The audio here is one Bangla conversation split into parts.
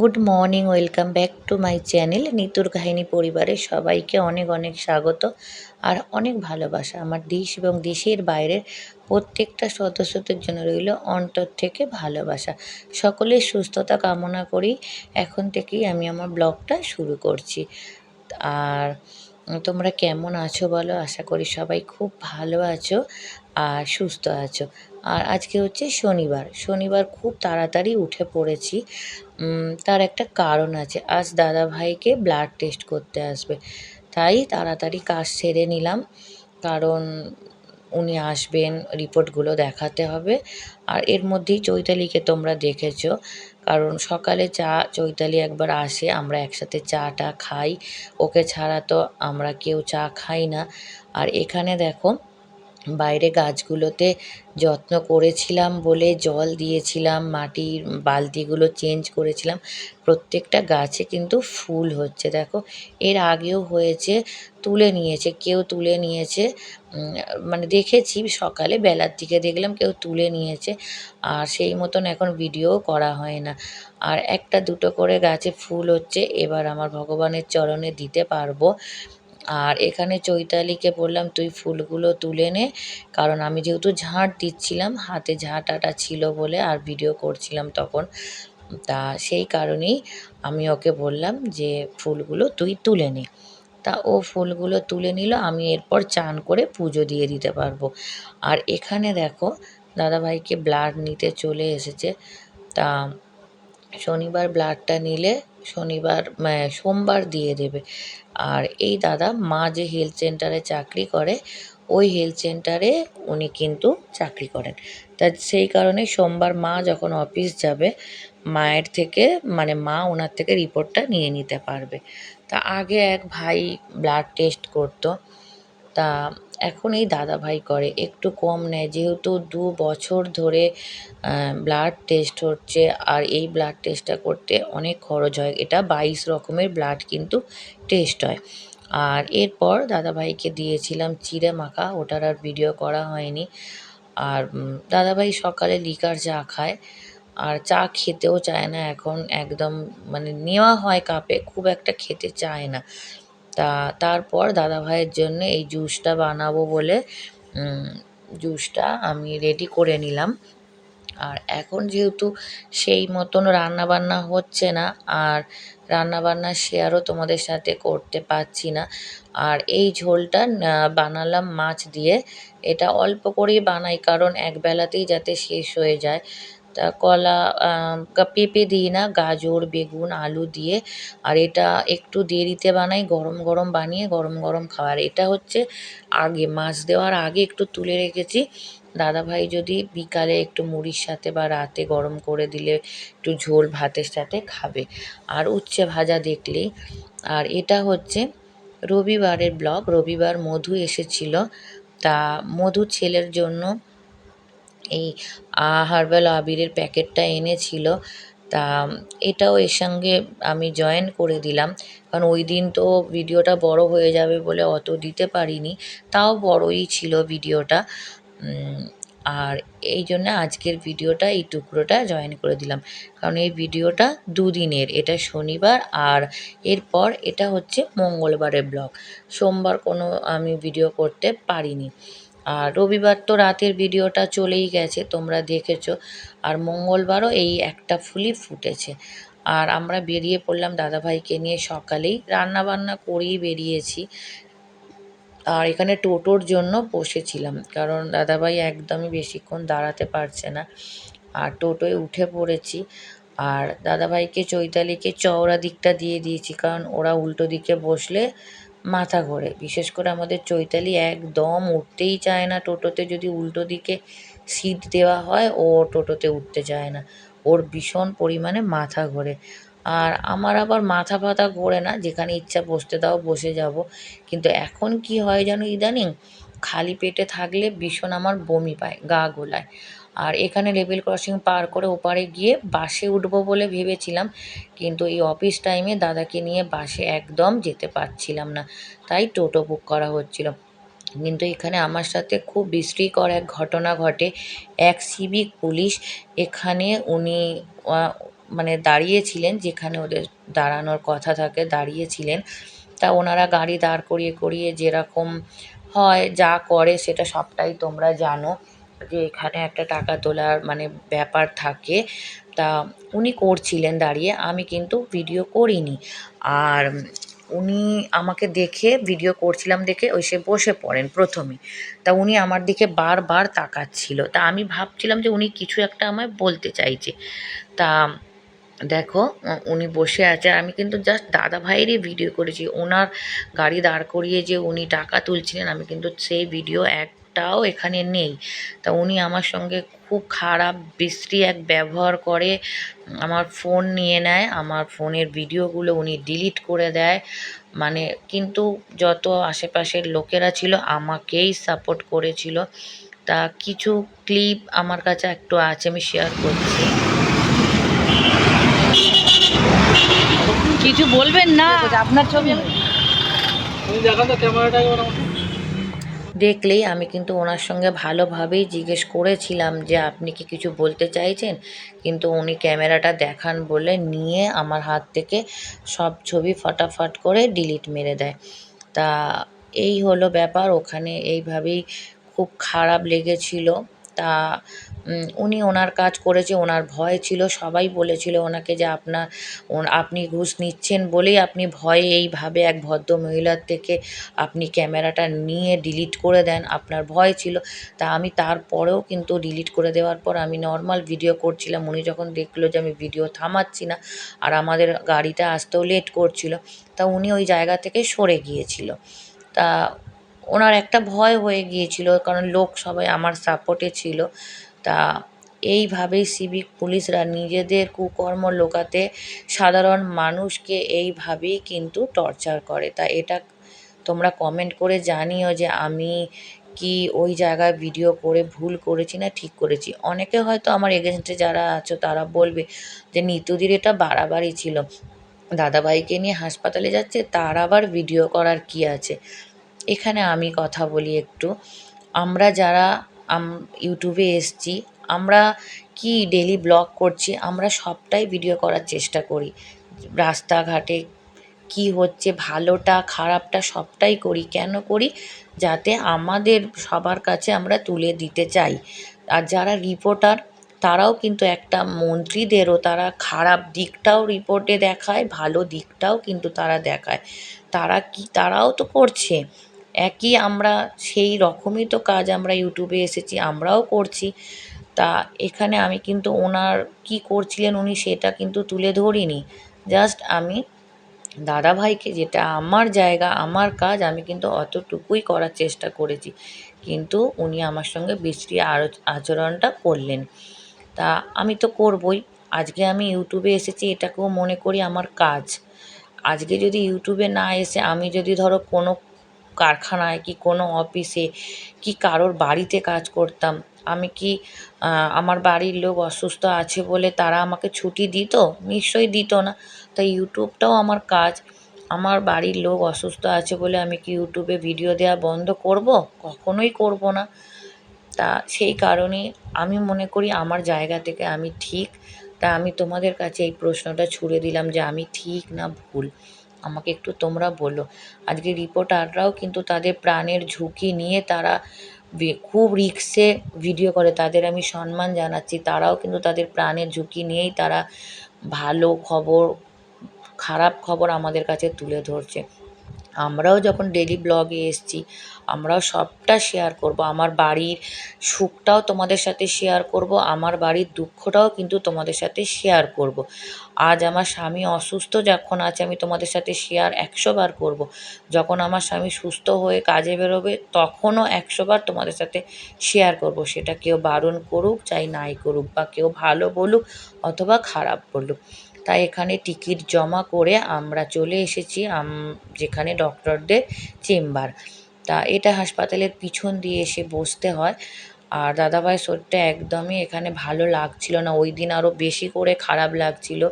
Good morning welcome back to my channel নিতুর কাহিনী পরিবারের সবাইকে অনেক অনেক স্বাগত আর অনেক ভালোবাসা। আমার দেশ এবং দেশের বাইরের প্রত্যেকটা সদস্যদের জন্য রইল অন্তর থেকে ভালোবাসা। সকলের সুস্থতা কামনা করি, এখন থেকেই আমি আমার ব্লগটা শুরু করছি। আর তোমরা কেমন আছো বলো? আশা করি সবাই খুব ভালো আছো। আর সুস্থ আছো। আর আজকে হচ্ছে শনিবার। শনিবার খুব তাড়াতাড়ি উঠে পড়েছি। তার একটা কারণ আছে। আজ দাদা ভাইকে ব্লাড টেস্ট করতে আসবে। তাই তাড়াতাড়ি কাজ সেরে নিলাম। কারণ উনি আসবেন, রিপোর্টগুলো দেখাতে হবে। আর এর মধ্যেই চৈতালিকে তোমরা দেখেছ। কারণ সকালে চা, চৈতালি একবার আসে, আমরা একসাথে চাটা খাই। ওকে ছাড়া তো আমরা কেউ চা খাই না। আর এখানে দেখো বাইরে গাছগুলোতে যত্ন করেছিলাম বলে জল দিয়েছিলাম, মাটির বালতিগুলো চেঞ্জ করেছিলাম। প্রত্যেকটা গাছে কিন্তু ফুল হচ্ছে, দেখো। এর আগেও হয়েছে, তুলে নিয়েছে, কেউ তুলে নিয়েছে মানে দেখেছি সকালে বেলার দিকে দেখলাম কেউ তুলে নিয়েছে, আর সেই মতন এখন ভিডিও করা হয় না। আর একটা দুটো করে গাছে ফুল হচ্ছে, এবার আমার ভগবানের চরণে দিতে পারব। আর এখানে চৈতালিকে বললাম, তুই ফুলগুলো তুলে নে। কারণ আমি যেহেতু ঝাঁট দিচ্ছিলাম, হাতে ঝাঁটাটা ছিল বলে আর ভিডিও করছিলাম তখন। তা সেই কারণেই আমি ওকে বললাম যে, ফুলগুলো তুই তুলে নে। তা ও ফুলগুলো তুলে নিল, আমি এরপর চান করে পুজো দিয়ে দিতে পারব। আর এখানে দেখো, দাদাভাইকে ব্লাড নিতে চলে এসেছে। তা শনিবার ব্লাডটা নিলে শনিবার সোমবার দিয়ে দেবে। আর এই দাদা, মা যে হেলথ সেন্টারে চাকরি করে, ওই হেলথ সেন্টারে উনি কিন্তু চাকরি করেন। তা সেই কারণে সোমবার মা যখন অফিস যাবে, মায়ের থেকে মানে মা ওনার থেকে রিপোর্টটা নিয়ে নিতে পারবে। তা আগে এক ভাই ব্লাড টেস্ট করতো। তা এখন এই দাদাভাই করে, একটু কম নেয়। যেহেতু দু বছর ধরে ব্লাড টেস্ট হচ্ছে, আর এই ব্লাড টেস্টটা করতে অনেক খরচ হয়। এটা বাইশ রকমের ব্লাড কিন্তু টেস্ট হয়। আর এরপর দাদাভাইকে দিয়েছিলাম চিড়ে মাখা, ওটার আর ভিডিও করা হয়নি। আর দাদাভাই সকালে লিকার চা খায়, আর চা খেতেও চায় না এখন, একদম মানে নেওয়া হয় কাপে, খুব একটা খেতে চায় না। তা তারপর দাদাভাইয়ের জন্য এই জুসটা বানাবো বলে জুসটা আমি রেডি করে নিলাম। আর এখন যেহেতু সেই মতন রান্নাবান্না হচ্ছে না, আর রান্নাবান্নার শেয়ারও তোমাদের সাথে করতে পারছি না, আর এই ঝোলটা বানালাম মাছ দিয়ে। এটা অল্প করেই বানাই, কারণ একবেলাতেই যাতে শেষ হয়ে যায়। তা কলা পেঁপে দিই না, গাজর, বেগুন, আলু দিয়ে। আর এটা একটু দেরিতে বানাই, গরম গরম বানিয়ে গরম গরম খাওয়ার এটা হচ্ছে আগে, মাছ দেওয়ার আগে একটু তুলে রেখেছি। দাদাভাই যদি বিকালে একটু মুড়ির সাথে বা রাতে গরম করে দিলে একটু ঝোল ভাতের সাথে খাবে। আর উচ্ছে ভাজা দেখলেই। আর এটা হচ্ছে রবিবারের ব্লগ, রবিবার মধু এসেছিল। তা মধু ছেলের জন্য এই হার্বাল আবিরের প্যাকেটটা এনেছিল। তা, এটাও এর সঙ্গে আমি জয়েন করে দিলাম। কারণ ওই দিন তো ভিডিওটা বড় হয়ে যাবে বলে অত দিতে পারিনি। তাও বড়ই ছিল ভিডিওটা। আর এই জন্য আজকের ভিডিওটা, এই টুকরোটা জয়েন করে দিলাম। কারণ এই ভিডিওটা দুদিনের, এটা শনিবার আর এরপর এটা হচ্ছে মঙ্গলবারের ব্লগ। সোমবার কোনো আমি ভিডিও করতে পারিনি। আর রবিবার তো রাতের ভিডিওটা চলেই গেছে, তোমরা দেখেছ। আর মঙ্গলবারও এই একটা ফুলই ফুটেছে। আর আমরা বেরিয়ে পড়লাম দাদাভাইকে নিয়ে সকালেই। রান্না বান্না করেই বেরিয়েছি। আর এখানে টোটোর জন্য বসেছিলাম, কারণ দাদাভাই একদমই বেশিক্ষণ দাঁড়াতে পারছে না। আর টোটোয় উঠে পড়েছি। আর দাদাভাইকে, চৈতালিকে চওড়া দিকটা দিয়ে দিয়েছি, কারণ ওরা উল্টো দিকে বসলে মাথা ঘোরে। বিশেষ করে আমাদের চৈতালি একদম উঠতেই চায় না টোটোতে। যদি উল্টো দিকে সিট দেওয়া হয়, ও টোটোতে উঠতে চায় না। ওর ভীষণ পরিমাণে মাথা ঘোরে। আর আমার আবার মাথা ফাথা ঘোরে না, যেখানে ইচ্ছা বসতে দাও, বসে যাব। কিন্তু এখন কি হয় যেন ইদানিং? খালি পেটে থাকলে ভীষণ আমার বমি পায়, গা গোলায়। আর এখানে লেভেল ক্রসিং পার করে ওপারে গিয়ে বাসে উঠবো বলে ভেবেছিলাম, কিন্তু এই অফিস টাইমে দাদাকে নিয়ে বাসে একদম যেতে পারছিলাম না। তাই টোটো বুক করা হচ্ছিল। কিন্তু এখানে আমার সাথে খুব বিশ্রীকর এক ঘটনা ঘটে। এক সিভিক পুলিশ এখানে উনি মানে দাঁড়িয়েছিলেন, যেখানে ওদের দাঁড়ানোর কথা থাকে, দাঁড়িয়েছিলেন। তা ওনারা গাড়ি দাঁড় করিয়ে করিয়ে যেরকম হয়, যা করে সেটা সবটাই তোমরা জানো। যে এখানে একটা টাকা তোলার মানে ব্যাপার থাকে, তা উনি করছিলেন দাঁড়িয়ে, আমি কিন্তু ভিডিও করিনি। আর উনি আমাকে দেখে ভিডিও করছিলাম দেখে ওই সে বসে পড়েন প্রথমে। তা উনি আমার দিকে বারবার তাকাচ্ছিল। তা আমি ভাবছিলাম যে উনি কিছু একটা আমায় বলতে চাইছে। তা দেখো, উনি বসে আছে আমি কিন্তু জাস্ট দাদা ভাইয়েরই ভিডিও করেছি। ওনার গাড়ি দাঁড় করিয়ে যে উনি টাকা তুলছিলেন, আমি কিন্তু সেই ভিডিও একটাও এখানে নেই। তা উনি আমার সঙ্গে খুব খারাপ বিশ্রী এক ব্যবহার করে আমার ফোন নিয়ে নেয় আমার ফোনের ভিডিওগুলো উনি ডিলিট করে দেয়। মানে কিন্তু যত আশেপাশের লোকেরা ছিল আমাকেই সাপোর্ট করেছিল। তা কিছু ক্লিপ আমার কাছে একটু আছে আমি শেয়ার করছি। কিছু বলবেন না। আপনার ছবি দেখান তো ক্যামেরাটা। দেখলেই আমি কিন্তু ওনার সঙ্গে ভালোভাবেই জিজ্ঞেস করেছিলাম যে, আপনি কি কিছু বলতে চাইছেন? কিন্তু উনি ক্যামেরাটা দেখান বলে নিয়ে আমার হাত থেকে সব ছবি ফটাফট করে ডিলিট মেরে দেয়। তা এই হলো ব্যাপার, ওখানে এইভাবেই খুব খারাপ লেগেছিল। তা উনি ওনার কাজ করেছে, ওনার ভয় ছিল, সবাই বলেছিল ওনাকে যে আপনার আপনি ঘুষ নিচ্ছেন বলেই আপনি ভয়ে এইভাবে এক ভদ্র মহিলার থেকে আপনি ক্যামেরাটা নিয়ে ডিলিট করে দেন, আপনার ভয় ছিল। তা আমি তারপরেও কিন্তু ডিলিট করে দেওয়ার পর আমি নর্মাল ভিডিও করছিলাম, উনি যখন দেখল যে আমি ভিডিও থামাচ্ছি না আর আমাদের গাড়িটা আসতেও লেট করছিল, তা উনি ওই জায়গা থেকে সরে গিয়েছিল। তা ওনার একটা ভয় হয়ে গিয়েছিল, কারণ লোক সবাই আমার সাপোর্টে ছিল। তা এইভাবেই সিভিক পুলিশরা নিজেদের কুকর্ম লোকাতে সাধারণ মানুষকে এইভাবেই কিন্তু টর্চার করে। তা এটা তোমরা কমেন্ট করে জানিও যে আমি কি ওই জায়গায় ভিডিও করে ভুল করেছি না ঠিক করেছি। অনেকে হয়তো আমার এগেনস্টে যারা আছো তারা বলবে যে নিতুদির এটা বাড়াবাড়ি ছিল। দাদাভাইকে নিয়ে হাসপাতালে যাচ্ছে, তার আবার ভিডিও করার কি আছে? এখানে আমি কথা বলি একটু। আমরা যারা আম ইউটিউবে এসছি। আমরা কি ডেলি ব্লগ করছি, আমরা সবটাই ভিডিও করার চেষ্টা করি। রাস্তাঘাটে কি হচ্ছে, ভালোটা, খারাপটা সবটাই করি। কেন করি? যাতে আমাদের সবার কাছে আমরা তুলে দিতে চাই। আর যারা রিপোর্টার তারাও কিন্তু একটা মন্ত্রীদেরও, তারা খারাপ দিকটাও রিপোর্টে দেখায়, ভালো দিকটাও কিন্তু তারা দেখায়। তারা কি, তারাও তো করছে। একই আমরা, সেই রকমই তো কাজ আমরা ইউটিউবে এসেছি, আমরাও করছি। তা এখানে আমি কিন্তু ওনার কি করছিলেন উনি সেটা কিন্তু তুলে ধরিনি। জাস্ট আমি দাদাভাইকে যেটা আমার জায়গা, আমার কাজ, আমি কিন্তু অতটুকুই করার চেষ্টা করেছি। কিন্তু উনি আমার সঙ্গে বিশ্রী আরো- আচরণটা করলেন। তা আমি তো করবই। আজকে আমি ইউটিউবে এসেছি, এটাকেও মনে করি আমার কাজ। আজকে যদি ইউটিউবে না এসে আমি যদি ধরো কোনো কারখানায় কি কোনো অফিসে কি কারোর বাড়িতে কাজ করতাম? আমি কি আমার বাড়ির লোক অসুস্থ আছে বলে তারা আমাকে ছুটি দিত? নিশ্চয়ই দিত না। তাই ইউটিউবটাও আমার কাজ। আমার বাড়ির লোক অসুস্থ আছে বলে আমি কি ইউটিউবে ভিডিও দেওয়া বন্ধ করব? কখনোই করব না। তা সেই কারণেই আমি মনে করি আমার জায়গা থেকে আমি ঠিক। তা আমি তোমাদের কাছে এই প্রশ্নটা ছুড়ে দিলাম যে আমি ঠিক না ভুল। আমাকে একটু তোমরা বলো। আজকে রিপোর্টাররাও কিন্তু তাদের প্রাণের ঝুঁকি নিয়ে তারা খুব রিক্সে ভিডিও করে। তাদের আমি সম্মান জানাচ্ছি। তারাও কিন্তু তাদের প্রাণের ঝুঁকি নিয়েই তারা ভালো খবর, খারাপ খবর আমাদের কাছে তুলে ধরছে। আমরাও যখন ডেলি ব্লগে এসছি, আমরাও সবটা শেয়ার করব। আমার বাড়ির সুখটাও তোমাদের সাথে শেয়ার করব, আমার বাড়ির দুঃখটাও কিন্তু তোমাদের সাথে শেয়ার করব। আজ আমার স্বামী অসুস্থ যখন আছে, আমি তোমাদের সাথে শেয়ার একশো বার করব। যখন আমার স্বামী সুস্থ হয়ে কাজে বেরোবে, তখনও একশো বার তোমাদের সাথে শেয়ার করব। সেটা কেউ বারণ করুক, চাই নাই করুক, বা কেউ ভালো বলুক, অথবা খারাপ বলুক। তাই এখানে টিকিট জমা করে আমরা চলে এসেছি, আম- যেখানে ডক্টরদের চেম্বার। তা এটা হাসপাতালের পিছন দিয়ে এসে বসতে হয়। আর দাদাভাই শরীরটা একদমই এখানে ভালো লাগছিল না। ওই দিন আরও বেশি করে খারাপ লাগছিল।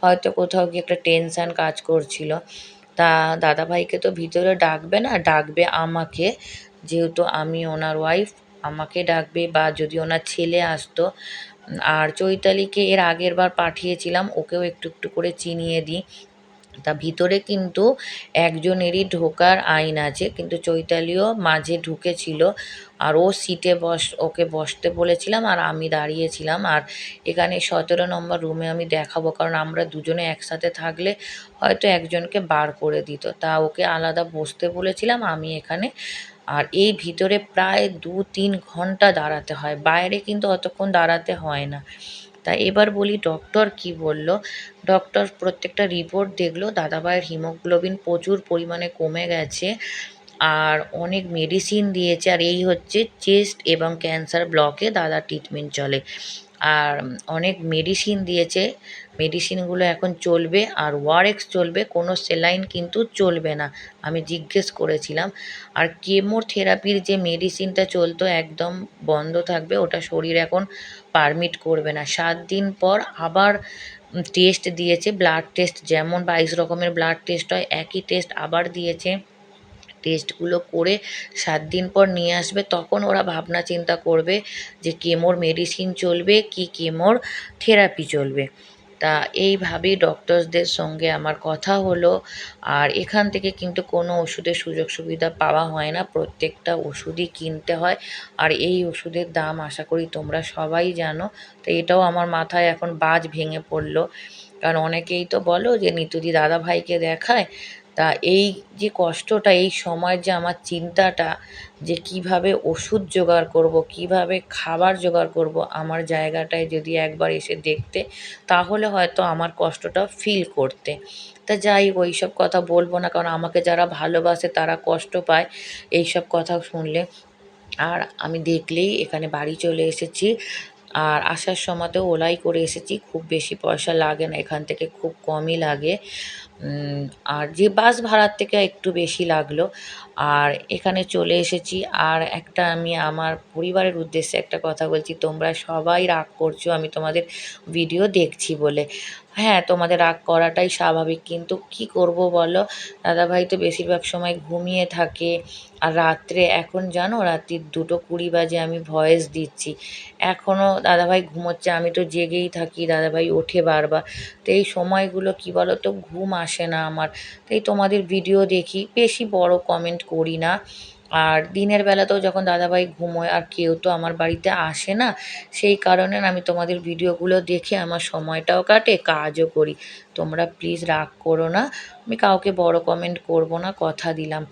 হয়তো কোথাও গিয়ে একটা টেনশান কাজ করছিল। তা দাদাভাইকে তো ভিতরে ডাকবে না, ডাকবে আমাকে। যেহেতু আমি ওনার ওয়াইফ আমাকে ডাকবে বা যদি ওনার ছেলে আসতো আর চৈতালিকে এর আগের বার পাঠিয়েছিলাম, ওকেও একটু একটু করে চিনিয়ে দিই। তা ভিতরে কিন্তু একজনেরই ঢোকার আইন আছে, কিন্তু চৈতালিও মাঝে ঢুকেছিল আর ও সিটে বস, ওকে বসতে বলেছিলাম আর আমি দাঁড়িয়েছিলাম। আর এখানে সতেরো নম্বর রুমে আমি দেখাবো, কারণ আমরা দুজনে একসাথে থাকলে হয়তো একজনকে বার করে দিত। তা ওকে আলাদা বসতে বলেছিলাম, আমি এখানে আর এই ভিতরে প্রায় দু তিন ঘণ্টা দাঁড়াতে হয়। বাইরে কিন্তু অতক্ষণ দাঁড়াতে হয় না। তা এবার বলি ডক্টর কি বলল? ডক্টর প্রত্যেকটা রিপোর্ট দেখল, দাদাভাইয়ের হিমোগ্লোবিন প্রচুর পরিমাণে কমে গেছে আর অনেক মেডিসিন দিয়েছে। আর এই হচ্ছে চেস্ট এবং ক্যান্সার ব্লকে দাদা ট্রিটমেন্ট চলে। আর অনেক মেডিসিন দিয়েছে। মেডিসিনগুলো এখন চলবে আর ওয়ারেক্স চলবে, কোনো সেলাইন কিন্তু চলবে না। আমি জিজ্ঞেস করেছিলাম, আর কেমোথেরাপির যে মেডিসিনটা চলতো একদম বন্ধ থাকবে, ওটা শরীর এখন পারমিট করবে না। সাত দিন পর আবার টেস্ট দিয়েছে, ব্লাড টেস্ট যেমন বাইশ রকমের ব্লাড টেস্ট হয়, একই টেস্ট আবার দিয়েছে। টেস্টগুলো করে সাত দিন পর নিয়ে আসবে, তখন ওরা ভাবনা চিন্তা করবে যে কেমোর মেডিসিন চলবে, কি কেমোর থেরাপি চলবে। তা এইভাবেই ডক্টরসদের সঙ্গে আমার কথা হলো। আর এখান থেকে কিন্তু কোনো ওষুধের সুযোগ সুবিধা পাওয়া হয় না। প্রত্যেকটা ওষুধই কিনতে হয়। আর এই ওষুধের দাম আশা করি তোমরা সবাই জানো। তো এটাও আমার মাথায় এখন বাজ ভেঙে পড়ল। কারণ অনেকেই তো বলো যে, নিতুদি দাদা ভাইকে দেখায়? তা এই যে কষ্টটা, এই সময় যে আমার চিন্তাটা যে কীভাবে ওষুধ জোগাড় করব, কীভাবে খাবার জোগাড় করব, আমার জায়গাটায় যদি একবার এসে দেখতে, তাহলে হয়তো আমার কষ্টটা ফিল করতে। তা যাই ওই সব কথা বলব না, কারণ আমাকে যারা ভালোবাসে তারা কষ্ট পায় এই সব কথা শুনলে। আর আমি দেখলেই এখানে বাড়ি চলে এসেছি, আর আসার সময়তেও ওলাই করে এসেছি, খুব বেশি পয়সা লাগে না, এখান থেকে খুব কমই লাগে। আর যে বাস ভাড়ার থেকে একটু বেশি লাগল। আর এখানে চলে এসেছি। আর একটা আমি আমার পরিবারের উদ্দেশ্যে একটা কথা বলছি, তোমরা সবাই রাগ করছ, আমি তোমাদের ভিডিও দেখছি বলে। হ্যাঁ তোমাদের রাগ করাটাই স্বাভাবিক, কিন্তু কি করব বলো? দাদাভাই তো বেশিরভাগ সময় ঘুমিয়ে থাকে। আর রাত্রে এখন জানো রাত্রির দুটো কুড়ি বাজে আমি ভয়েস দিচ্ছি। এখনও দাদাভাই ঘুমোচ্ছে, আমি তো জেগেই থাকি, দাদাভাই ওঠে বারবার। তো এই সময়গুলো কী বলো তো ঘুম আসে না আমার। তাই তোমাদের ভিডিও দেখি, বেশি বড় কমেন্ট করি না। আর দিনের বেলাতেও যখন দাদাভাই ঘুমোয় আর কেউ তো আমার বাড়িতে আসে না, সেই কারণে আমি তোমাদের ভিডিওগুলো দেখে আমার সময়টাও কাটে, কাজও করি। তোমরা প্লিজ রাগ করো না। আমি কাউকে বড় কমেন্ট করব না, কথা দিলাম।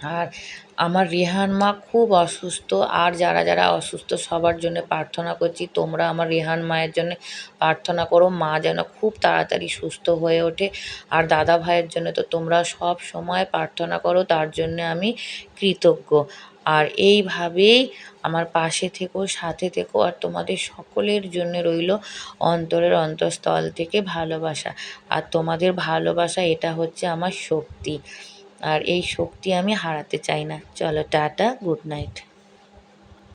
আর আমার রেহান মা খুব অসুস্থ। আর যারা যারা অসুস্থ, সবার জন্য প্রার্থনা করছি, তোমরা আমার রেহান মায়ের জন্য প্রার্থনা করো। মা যেন খুব তাড়াতাড়ি সুস্থ হয়ে ওঠে। আর দাদা ভাইয়ের জন্য তো তোমরা সব সময় প্রার্থনা করো, তার জন্য আমি কৃতজ্ঞ। আর এইভাবেই আমার পাশে থেকো, সাথে থেকো, আর তোমাদের সকলের জন্য রইল অন্তরের অন্তঃস্থল থেকে ভালোবাসা। আর তোমাদের ভালোবাসা, এটা হচ্ছে আমার শক্তি। আর এই শক্তি আমি হারাতে চাই না। চলো টাটা গুড নাইট।